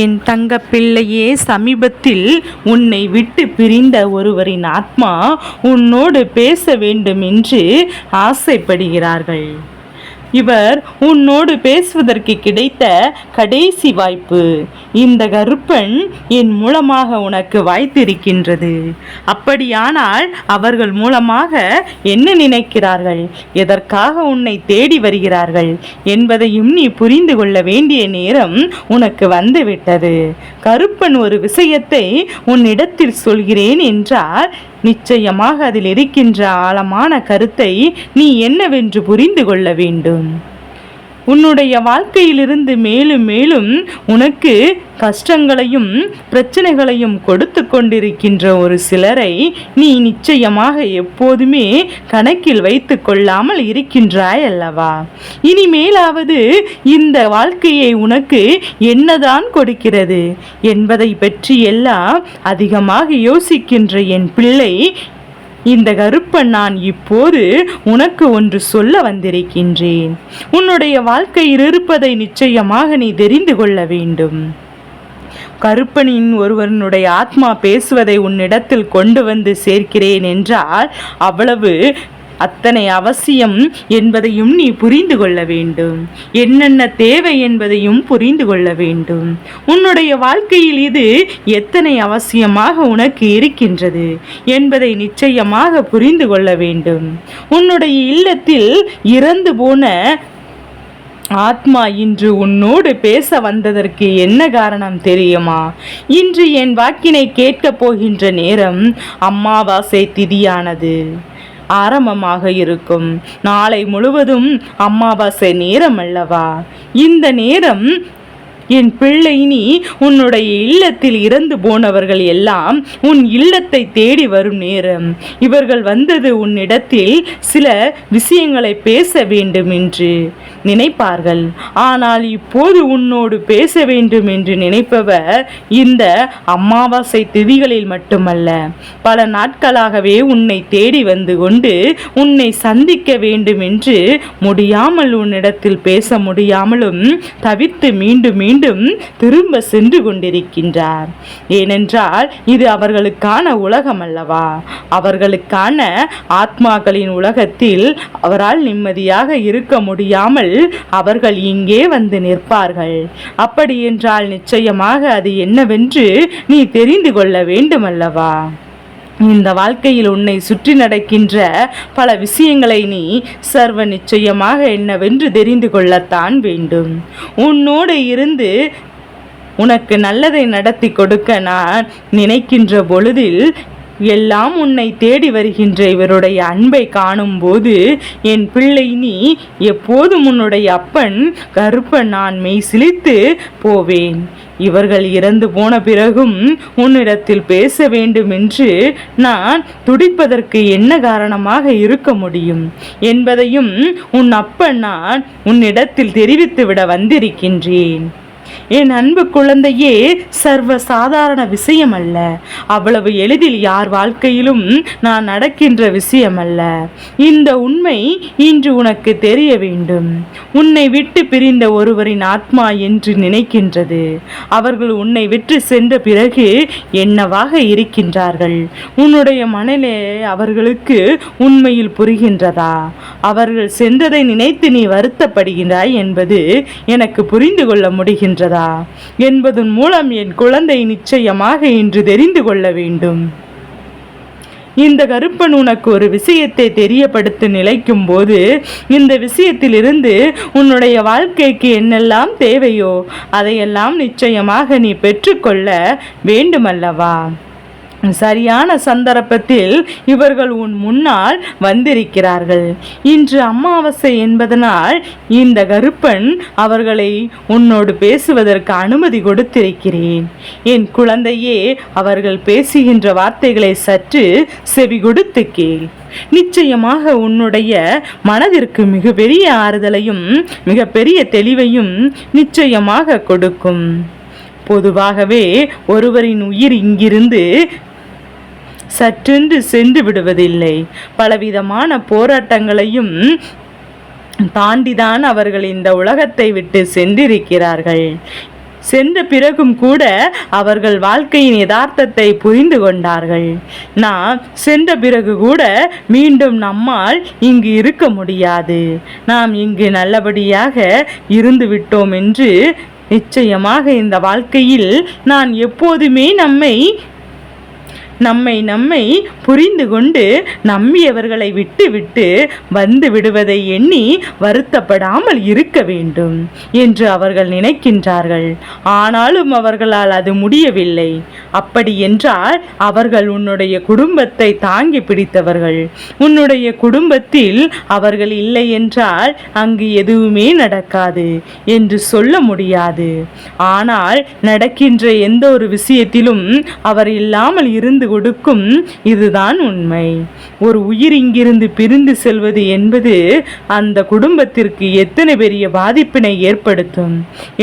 என் தங்க பிள்ளையே சமீபத்தில் உன்னை விட்டு பிரிந்த ஒருவரின் ஆத்மா உன்னோடு பேச வேண்டும் என்று ஆசைப்படுகிறார்கள். இவர் உன்னோடு பேசுவதற்கு கிடைத்த கடைசி வாய்ப்பு. இந்த கருப்பன் என் மூலமாக உனக்கு வாய்த்திருக்கின்றது. அப்படியானால் அவர்கள் மூலமாக என்ன நினைக்கிறார்கள்? எதற்காக உன்னை தேடி வருகிறார்கள்? என்பதையும் நீ புரிந்து கொள்ள வேண்டிய நேரம் உனக்கு வந்துவிட்டது. கருப்பன் ஒரு விஷயத்தை உன்னிடத்தில் சொல்கிறேன் என்றால் நிச்சயமாக அதில் இருக்கின்ற ஆழமான கருத்தை நீ என்னவென்று புரிந்து கொள்ள வேண்டும். உன்னுடைய வாழ்க்கையிலிருந்து மேலும் மேலும் உனக்கு கஷ்டங்களையும் பிரச்சனைகளையும் கொடுத்து கொண்டிருக்கின்ற ஒரு சிலரை நீ நிச்சயமாக எப்போதுமே கணக்கில் வைத்து கொள்ளாமல் இருக்கின்றாய் அல்லவா? இனிமேலாவது இந்த வாழ்க்கையை உனக்கு என்னதான் கொடுக்கிறது என்பதை பற்றி எல்லாம் அதிகமாக யோசிக்கின்ற என் பிள்ளை இந்த கருப்பன் நான் இப்போது உனக்கு ஒன்று சொல்ல வந்திருக்கின்றேன். உன்னுடைய வாழ்க்கையில் இருப்பதை நிச்சயமாக நீ தெரிந்து கொள்ள வேண்டும். கருப்பனின் ஒருவனுடைய ஆத்மா பேசுவதை உன்னிடத்தில் கொண்டு வந்து சேர்க்கிறேன் என்றால் அவ்வளவு அத்தனை அவசியம் என்பதையும் நீ புரிந்து கொள்ள வேண்டும். என்னென்ன தேவை என்பதையும் புரிந்து கொள்ள வேண்டும். உன்னுடைய வாழ்க்கையில் இது எத்தனை அவசியமாக உனக்கு இருக்கின்றது என்பதை நிச்சயமாக புரிந்து கொள்ள வேண்டும். உன்னுடைய இல்லத்தில் இறந்து போன ஆத்மா இன்று உன்னோடு பேச வந்ததற்கு என்ன காரணம் தெரியுமா? இன்று என் வாக்கினை கேட்கப் போகின்ற நேரம் அம்மாவாசை திதியானது. ஆரம்பமாக இருக்கும். நாளை முழுவதும் அமாவாசை நேரம் அல்லவா இந்த நேரம் என் பிள்ளை நீ உன்னுடைய இல்லத்தில் இறந்து போனவர்கள் எல்லாம் உன் இல்லத்தை தேடி வரும் நேரம். இவர்கள் வந்தது உன்னிடத்தில் சில விஷயங்களை பேச வேண்டும் என்று நினைப்பார்கள். ஆனால் இப்போது உன்னோடு பேச வேண்டும் என்று நினைப்பவர் இந்த அமாவாசை திதிகளில் மட்டுமல்ல பல நாட்களாகவே உன்னை தேடி வந்து கொண்டு உன்னை சந்திக்க வேண்டும் என்று முடியாமல் உன்னிடத்தில் பேச முடியாமலும் தவிர்த்து மீண்டும் மீண்டும் திரும்ப சென்று கொண்டிருக்கின்றார். ஏனென்றால் இது அவர்களுக்கான உலகம் அல்லவா அவர்களுக்கான ஆத்மாக்களின் உலகத்தில் அவரால் நிம்மதியாக இருக்க முடியாமல் அவர்கள் இங்கே வந்து நிற்பார்கள். அப்படி என்றால் நிச்சயமாக அது என்னவென்று நீ தெரிந்து கொள்ள வேண்டுமல்லவா? இந்த வாழ்க்கையில் உன்னை சுற்றி நடக்கின்ற பல விஷயங்களை நீ சர்வ நிச்சயமாக என்னவென்று தெரிந்து கொள்ளத்தான் வேண்டும். உன்னோடு இருந்து உனக்கு நல்லதை நடத்தி கொடுக்க நான் நினைக்கின்ற பொழுதில் எல்லாம் உன்னை தேடி வருகின்ற இவருடைய அன்பை காணும்போது என் பிள்ளை நீ எப்போதும் உன்னுடைய அப்பன் கருப்பன் நான் மெய் சிலித்து போவேன். இவர்கள் இறந்து போன பிறகும் உன்னிடத்தில் பேச வேண்டும் என்று நான் துடிப்பதற்கு என்ன காரணமாக இருக்க முடியும்? என்பதையும் உன் அப்பன் நான் உன்னிடத்தில் தெரிவித்துவிட வந்திருக்கின்றேன். என் அன்பு குழந்தையே சர்வ சாதாரண விஷயம் அல்ல அவ்வளவு எளிதில் யார் வாழ்க்கையிலும் நான் நடக்கின்ற விஷயம் அல்ல இந்த உண்மை இன்று உனக்கு தெரிய வேண்டும். உன்னை விட்டு பிரிந்த ஒருவரின் ஆத்மா என்று நினைக்கின்றது. அவர்கள் உன்னை விட்டு சென்ற பிறகு என்னவாக இருக்கின்றார்கள்? உன்னுடைய மனநிலை அவர்களுக்கு உண்மையில் புரிகின்றதா? அவர்கள் சென்றதை நினைத்து நீ வருத்தப்படுகிறாய் என்பது எனக்கு புரிந்து கொள்ள முடிகின்றதா? என்பதன் மூலம் என் குழந்தை நிச்சயமாக இன்று தெரிந்து கொள்ள வேண்டும். இந்த கருப்பன் உனக்கு ஒரு விஷயத்தை தெரியப்படுத்த நிலைக்கும் போது இந்த விஷயத்திலிருந்து உன்னுடைய வாழ்க்கைக்கு என்னெல்லாம் தேவையோ அதையெல்லாம் நிச்சயமாக நீ பெற்றுக்கொள்ள வேண்டுமல்லவா? சரியான சந்தர்ப்பத்தில் இவர்கள் உன் முன்னால் வந்திருக்கிறார்கள். இன்று அமாவாசை என்பதனால் இந்த கருப்பன் அவர்களை உன்னோடு பேசுவதற்கு அனுமதி கொடுத்திருக்கிறேன். என் குழந்தையே அவர்கள் பேசுகின்ற வார்த்தைகளை சற்று செவி கொடுத்து கேள். நிச்சயமாக உன்னுடைய மனதிற்கு மிகப்பெரிய ஆறுதலையும் மிகப்பெரிய தெளிவையும் நிச்சயமாக கொடுக்கும். பொதுவாகவே ஒருவரின் உயிர் இங்கிருந்து சற்றென்று சென்று விடுவதில்லை. பலவிதமான போராட்டங்களையும் தாண்டிதான் அவர்கள் இந்த உலகத்தை விட்டு சென்றிருக்கிறார்கள். சென்ற பிறகும் கூட அவர்கள் வாழ்க்கையின் யதார்த்தத்தை புரிந்து கொண்டார்கள். நாம் சென்ற பிறகு கூட மீண்டும் நம்மால் இங்கு இருக்க முடியாது. நாம் இங்கு நல்லபடியாக இருந்து விட்டோம் என்று நிச்சயமாக இந்த வாழ்க்கையில் நான் எப்போதுமே நம்மை நம்மை நம்மை புரிந்து கொண்டு நம்பியவர்களை விட்டு விட்டு வந்து விடுவதை எண்ணி வருத்தப்படாமல் இருக்க வேண்டும் என்று அவர்கள் நினைக்கின்றார்கள். ஆனாலும் அவர்களால் அது முடியவில்லை. அப்படி என்றால் அவர்கள் உன்னுடைய குடும்பத்தை தாங்கி பிடித்தவர்கள். உன்னுடைய குடும்பத்தில் அவர்கள் இல்லை என்றால் அங்கு எதுவுமே நடக்காது என்று சொல்ல முடியாது. ஆனால் நடக்கின்ற எந்த ஒரு விஷயத்திலும் அவர் இல்லாமல் இருந்து கொடுக்கும். இதுதான் உண்மை. ஒரு உயிர் இங்கிருந்து பிரிந்து செல்வது என்பது அந்த குடும்பத்திற்கு எத்தனை பெரிய பாதிப்பினை ஏற்படுத்தும்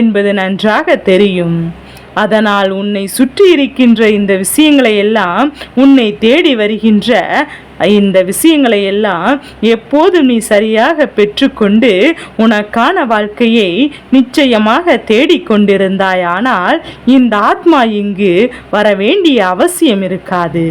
என்பது நன்றாக தெரியும். அதனால் உன்னை சுற்றி இருக்கின்ற இந்த விஷயங்களை எல்லாம் உன்னை தேடி வருகின்ற இந்த விஷயங்களை எல்லாம் எப்போதும் நீ சரியாக பெற்றுக்கொண்டு உனக்கான வாழ்க்கையை நிச்சயமாக தேடிக்கொண்டிருந்தாயானால் இந்த ஆத்மா இங்கு வர வேண்டிய அவசியம் இருக்காது.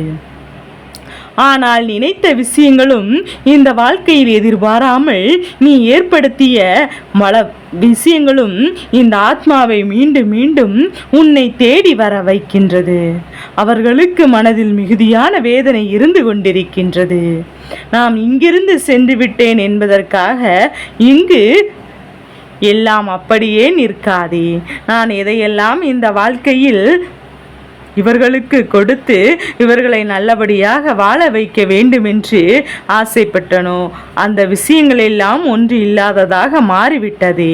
ஆனால் நினைத்த விஷயங்களும் இந்த வாழ்க்கையில் எதிர்பாராமல் நீ ஏற்படுத்திய மல விஷயங்களும் இந்த ஆத்மாவை மீண்டும் மீண்டும் உன்னை தேடி வர வைக்கின்றது. அவர்களுக்கு மனதில் மிகுதியான வேதனை இருந்து கொண்டிருக்கின்றது. நாம் இங்கிருந்து சென்று விட்டேன் என்பதற்காக இங்கு எல்லாம் அப்படியே நிற்காதே. நான் எதையெல்லாம் இந்த வாழ்க்கையில் இவர்களுக்கு கொடுத்து இவர்களை நல்லபடியாக வாழ வைக்க வேண்டுமென்று ஆசைப்பட்டனோ அந்த விஷயங்கள் எல்லாம் ஒன்று இல்லாததாக மாறிவிட்டது.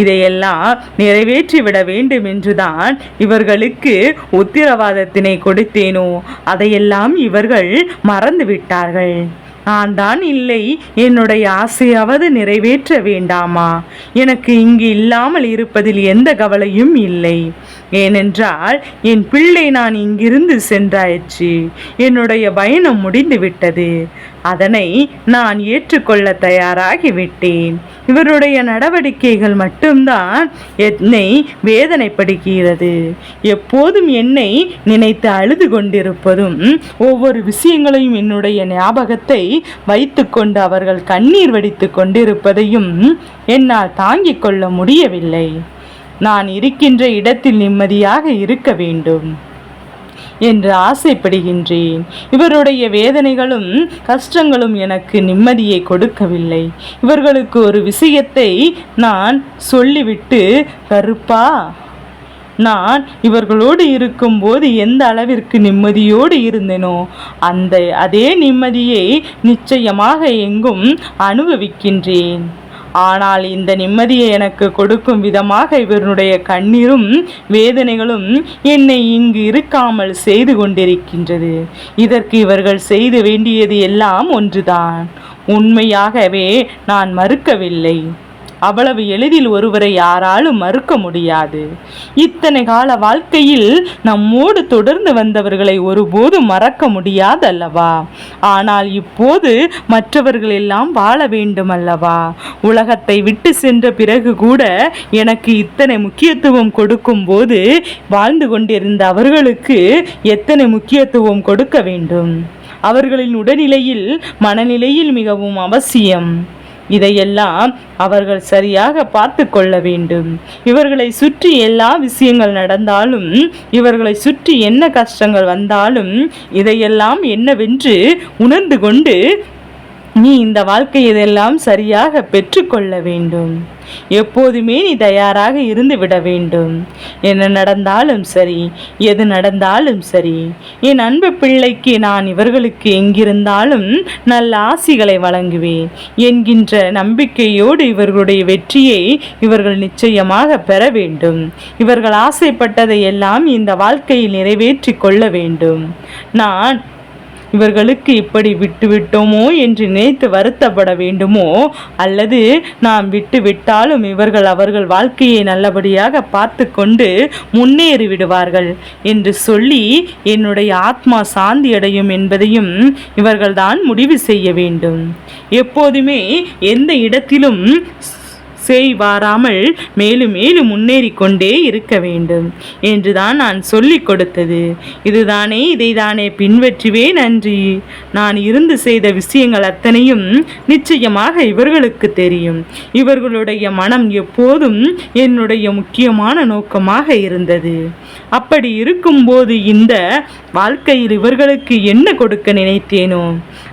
இதையெல்லாம் நிறைவேற்றிவிட வேண்டும் என்றுதான் இவர்களுக்கு உத்திரவாதத்தினை கொடுத்தேனோ அதையெல்லாம் இவர்கள் மறந்து விட்டார்கள் நான் தான் இல்லை என்னுடைய ஆசையாவது நிறைவேற்ற வேண்டாமா? எனக்கு இங்கு இல்லாமல் இருப்பதில் எந்த கவலையும் இல்லை. ஏனென்றால் என் பிள்ளை நான் இங்கிருந்து சென்றாயிற்று. என்னுடைய பயணம் முடிந்து விட்டது அதனை நான் ஏற்றுக்கொள்ள தயாராகிவிட்டேன். இவருடைய நடவடிக்கைகள் மட்டும்தான் என்னை வேதனைப்படுகிறது. எப்போதும் என்னை நினைத்து அழுது கொண்டிருப்பதும் ஒவ்வொரு விஷயங்களையும் என்னுடைய ஞாபகத்தை வைத்துக்கொண்டு அவர்கள் கண்ணீர் வடித்து கொண்டிருப்பதையும் என்னால் தாங்கிக் கொள்ள முடியவில்லை. நான் இருக்கின்ற இடத்தில் நிம்மதியாக இருக்க வேண்டும் என்று ஆசைப்படுகின்றேன். இவருடைய வேதனைகளும் கஷ்டங்களும் எனக்கு நிம்மதியை கொடுக்கவில்லை. இவர்களுக்கு ஒரு விஷயத்தை நான் சொல்லிவிட்டு கருப்பா நான் இவர்களோடு இருக்கும்போது எந்த அளவிற்கு நிம்மதியோடு இருந்தேனோ அந்த அதே நிம்மதியை நிச்சயமாக எங்கும் அனுபவிக்கின்றேன். ஆனால் இந்த நிம்மதியை எனக்கு கொடுக்கும் விதமாக இவருடைய கண்ணீரும் வேதனைகளும் என்னை இங்கு இருக்காமல் செய்து கொண்டிருக்கின்றது. இதற்கு இவர்கள் செய்த வேண்டியது எல்லாம் ஒன்றுதான். உண்மையாகவே நான் மறுக்கவில்லை. அவ்வளவு எளிதில் ஒருவரை யாராலும் மறுக்க முடியாது. இத்தனை கால வாழ்க்கையில் நம்மோடு தொடர்ந்து வந்தவர்களை ஒருபோதும் மறக்க முடியாது அல்லவா ஆனால் இப்போது மற்றவர்கள் எல்லாம் வாழ வேண்டும் அல்லவா உலகத்தை விட்டு சென்ற பிறகு கூட எனக்கு இத்தனை முக்கியத்துவம் கொடுக்கும் போது வாழ்ந்து கொண்டிருந்த அவர்களுக்கு எத்தனை முக்கியத்துவம் கொடுக்க வேண்டும்? அவர்களின் உடல்நிலையில் மனநிலையில் மிகவும் அவசியம். இதையெல்லாம் அவர்கள் சரியாக பார்த்து கொள்ள வேண்டும். இவர்களை சுற்றி எல்லா விஷயங்கள் நடந்தாலும் இவர்களை சுற்றி என்ன கஷ்டங்கள் வந்தாலும் இதையெல்லாம் என்னவென்று உணர்ந்து கொண்டு நீ இந்த வாழ்க்கை இதெல்லாம் சரியாக பெற்றுக்கொள்ள வேண்டும். எப்போதுமே நீ தயாராக இருந்து விட வேண்டும். என்ன நடந்தாலும் சரி எது நடந்தாலும் சரி என் அன்பு பிள்ளைக்கு நான் இவர்களுக்கு எங்கிருந்தாலும் நல்ல ஆசிகளை வழங்குவேன். என்கின்ற நம்பிக்கையோடு இவர்களுடைய வெற்றியை இவர்கள் நிச்சயமாக பெற வேண்டும். இவர்கள் ஆசைப்பட்டதை எல்லாம் இந்த வாழ்க்கையில் நிறைவேற்றி கொள்ள வேண்டும். நான் இவர்களுக்கு இப்படி விட்டுவிட்டோமோ என்று நினைத்து வருத்தப்பட வேண்டுமோ? அல்லது நாம் விட்டுவிட்டாலும் இவர்கள் அவர்கள் வாழ்க்கையை நல்லபடியாக பார்த்து கொண்டு முன்னேறி விடுவார்கள் என்று சொல்லி என்னுடைய ஆத்மா சாந்தி அடையும் என்பதையும் இவர்கள்தான் முடிவு செய்ய வேண்டும். எப்போதுமே எந்த இடத்திலும் செய் வாராமல் மேலும் மேலும் முன்னேறி கொண்டே இருக்க வேண்டும் என்றுதான் நான் சொல்லிக் கொடுத்தது. இதுதானே இதைதானே பின்பற்றுவே நன்றி நான் இருந்து செய்த விஷயங்கள் அத்தனையும் நிச்சயமாக இவர்களுக்கு தெரியும். இவர்களுடைய மனம் எப்போதும் என்னுடைய முக்கியமான நோக்கமாக இருந்தது. அப்படி இருக்கும்போது இந்த வாழ்க்கையில் இவர்களுக்கு என்ன கொடுக்க நினைத்தேனோ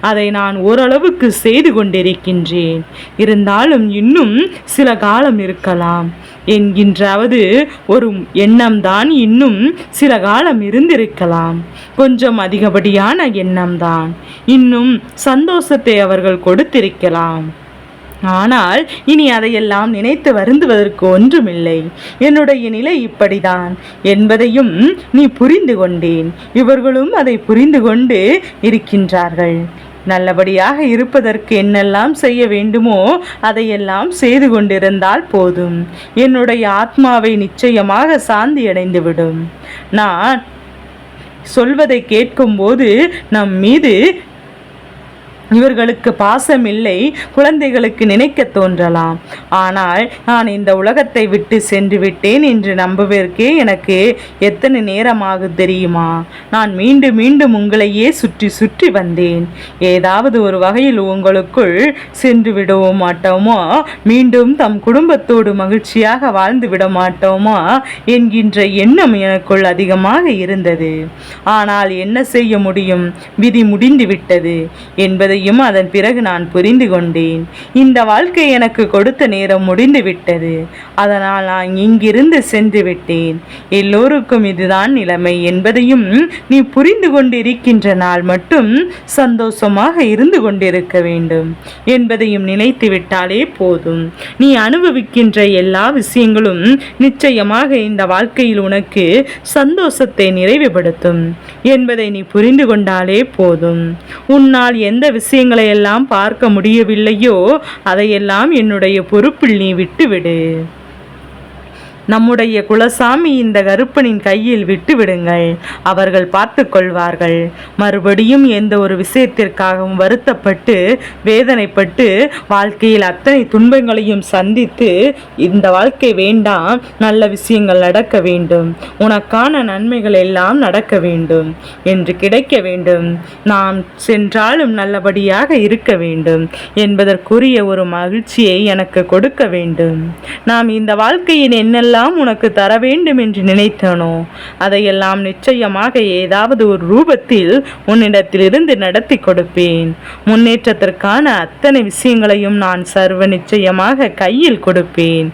அதை நான் ஓரளவுக்கு செய்து கொண்டிருக்கின்றேன். இருந்தாலும் இன்னும் சில காலம் இருக்கலாம். என்கின்றாவது ஒரு எண்ணம்தான் இன்னும் சில காலம் இருந்திருக்கலாம். கொஞ்சம் அதிகப்படியான எண்ணம்தான் இன்னும் சந்தோஷத்தை அவர்கள் கொடுத்திருக்கலாம். ஆனால் இனி அதையெல்லாம் நினைத்து வருந்துவதற்கு ஒன்றுமில்லை. என்னுடைய நிலை இப்படிதான். என்பதையும் நீ புரிந்து கொண்டேன். இவர்களும் அதை புரிந்து கொண்டு இருக்கின்றார்கள். நல்லபடியாக இருப்பதற்கு என்னெல்லாம் செய்ய வேண்டுமோ அதையெல்லாம் செய்து கொண்டிருந்தால் போதும். என்னுடைய ஆத்மாவை நிச்சயமாக சாந்தி அடைந்துவிடும் நான் சொல்வதை கேட்கும்போது நம் மீது இவர்களுக்கு பாசமில்லை குழந்தைகளுக்கு நினைக்க தோன்றலாம். ஆனால் நான் இந்த உலகத்தை விட்டு சென்று விட்டேன் என்று நம்புவதற்கே எனக்கு எத்தனை நேரமாக தெரியுமா? நான் மீண்டும் மீண்டும் உங்களையே சுற்றி சுற்றி வந்தேன். ஏதாவது ஒரு வகையில் உங்களுக்குள் சென்று விடவோ மாட்டோமோ? மீண்டும் தம் குடும்பத்தோடு மகிழ்ச்சியாக வாழ்ந்து விட மாட்டோமா? என்கின்ற எண்ணம் எனக்குள் அதிகமாக இருந்தது. ஆனால் என்ன செய்ய முடியும்? விதி முடிந்துவிட்டது என்பதை என்பதையும் அதன் பிறகு நான் புரிந்து கொண்டேன். இந்த வாழ்க்கை எனக்கு கொடுத்த நேரம் முடிந்து விட்டது. அதனால் நான் இங்கிருந்து சென்று விட்டேன். எல்லோருக்கும் இதுதான் நிலைமை என்பதையும் நீ புரிந்து கொண்டிருக்கின்ற நாள் மட்டும் சந்தோஷமாக இருந்து கொண்டிருக்க வேண்டும் என்பதையும் நினைத்து விட்டாலே போதும். நீ அனுபவிக்கின்ற எல்லா விஷயங்களும் நிச்சயமாக இந்த வாழ்க்கையில் உனக்கு சந்தோஷத்தை நிறைவுபடுத்தும் என்பதை நீ புரிந்து கொண்டாலே போதும். உன்னால் எந்த விஷயம் விஷயங்களை எல்லாம் பார்க்க முடியவில்லையோ அதையெல்லாம் என்னுடைய பொறுப்பில் நீ விட்டுவிடு. நம்முடைய குலசாமி இந்த கருப்பனின் கையில் விட்டுவிடுங்கள். அவர்கள் பார்த்து கொள்வார்கள். மறுபடியும் எந்த ஒரு விஷயத்திற்காகவும் வருத்தப்பட்டு வேதனைப்பட்டு வாழ்க்கையில் அத்தனை துன்பங்களையும் சந்தித்து இந்த வாழ்க்கை வேண்டாம் நல்ல விஷயங்கள் நடக்க வேண்டும். உனக்கான நன்மைகள் எல்லாம் நடக்க வேண்டும் என்று கிடைக்க வேண்டும். நாம் சென்றாலும் நல்லபடியாக இருக்க வேண்டும் என்பதற்குரிய ஒரு மகிழ்ச்சியை எனக்கு கொடுக்க வேண்டும். நாம் இந்த வாழ்க்கையின் என்னெல்லாம் எல்லாம் உனக்கு தர வேண்டும் என்று நினைத்தனோ? அதையெல்லாம் நிச்சயமாக ஏதாவது ஒரு ரூபத்தில் உன்னிடத்திலிருந்து நடத்தி கொடுப்பேன். முன்னேற்றத்திற்கான அத்தனை விஷயங்களையும் நான் சர்வ நிச்சயமாக கையில் கொடுப்பேன்.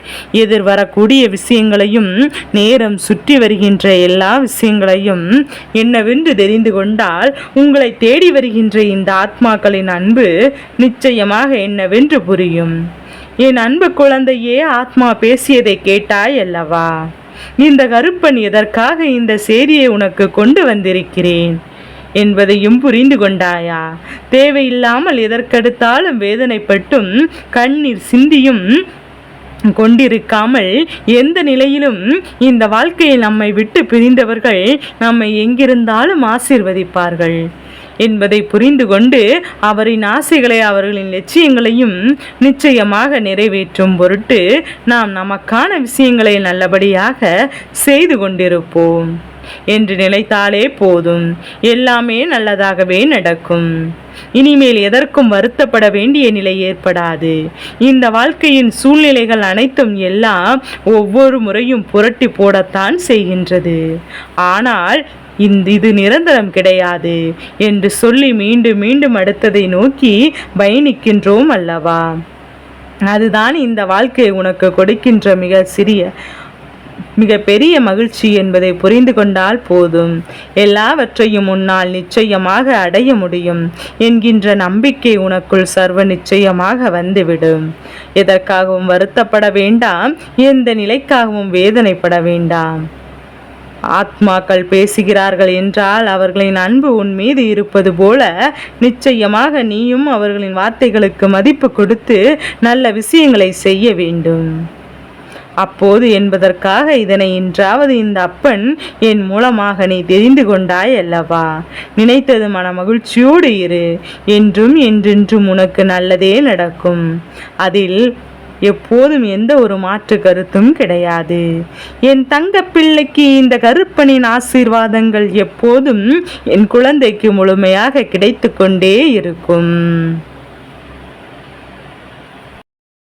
எதிர்வரக்கூடிய விஷயங்களையும் நேரம் சுற்றி வருகின்ற எல்லா விஷயங்களையும் என்னவென்று தெரிந்து கொண்டால் உங்களை தேடி வருகின்ற இந்த ஆத்மாக்களின் அன்பு நிச்சயமாக என்னவென்று புரியும். என் அன்பு குழந்தையே ஆத்மா பேசியதை கேட்டாய் அல்லவா? இந்த கருப்பன் எதற்காக இந்த செய்தியை உனக்கு கொண்டு வந்திருக்கிறேன்? என்பதையும் புரிந்து கொண்டாயா? தேவையில்லாமல் எதற்கெடுத்தாலும் வேதனைப்பட்டும் கண்ணீர் சிந்தியும் கொண்டிருக்காமல் எந்த நிலையிலும் இந்த வாழ்க்கையில் நம்மை விட்டு பிரிந்தவர்கள் நம்மை எங்கிருந்தாலும் ஆசிர்வதிப்பார்கள். என்பதை புரிந்து கொண்டு அவரின் ஆசைகளை அவர்களின் லட்சியங்களையும் நிச்சயமாக நிறைவேற்றும் பொருட்டு நாம் நமக்கான விஷயங்களை நல்லபடியாக செய்து கொண்டிருப்போம் என்று நினைத்தாலே போதும். எல்லாமே நல்லதாகவே நடக்கும். இனிமேல் எதற்கும் வருத்தப்பட வேண்டிய நிலை ஏற்படாது. இந்த வாழ்க்கையின் சூழ்நிலைகள் அனைத்தும் எல்லாம் ஒவ்வொரு முறையும் புரட்டி போடத்தான் செய்கின்றது. ஆனால் இந்த இது நிரந்தரம் கிடையாது என்று சொல்லி மீண்டும் மீண்டும் அடுத்ததை நோக்கி பயணிக்கின்றோம் அல்லவா? அதுதான் இந்த வாழ்க்கை உனக்கு கொடுக்கின்ற மிக சிறிய மிக பெரிய மகிழ்ச்சி என்பதை புரிந்து கொண்டால் போதும். எல்லாவற்றையும் உன்னால் நிச்சயமாக அடைய முடியும் என்கின்ற நம்பிக்கை உனக்குள் சர்வ நிச்சயமாக வந்துவிடும். எதற்காகவும் வருத்தப்பட வேண்டாம் எந்த நிலைக்காகவும் வேதனைப்பட வேண்டாம். ஆத்மாக்கள் பேசுகிறார்கள் என்றால் அவர்களின் அன்பு உன் மீது இருப்பது போல நிச்சயமாக நீயும் அவர்களின் வார்த்தைகளுக்கு மதிப்பு கொடுத்து நல்ல விஷயங்களை செய்ய வேண்டும். அப்போது என்பதற்காக இதனை இன்றாவது இந்த அப்பன் என் மூலமாக நீ தெரிந்து கொண்டாய் அல்லவா? நினைத்தது மன மகிழ்ச்சியோடு இரு. என்றும் என்றென்றும் உனக்கு நல்லதே நடக்கும். அதில் எப்போதும் எந்த ஒரு மாற்று கருத்தும் கிடையாது. என் தங்க பிள்ளைக்கு இந்த கருப்பனின் ஆசீர்வாதங்கள் எப்போதும் என் குழந்தைக்கு முழுமையாக கிடைத்து கொண்டே இருக்கும்.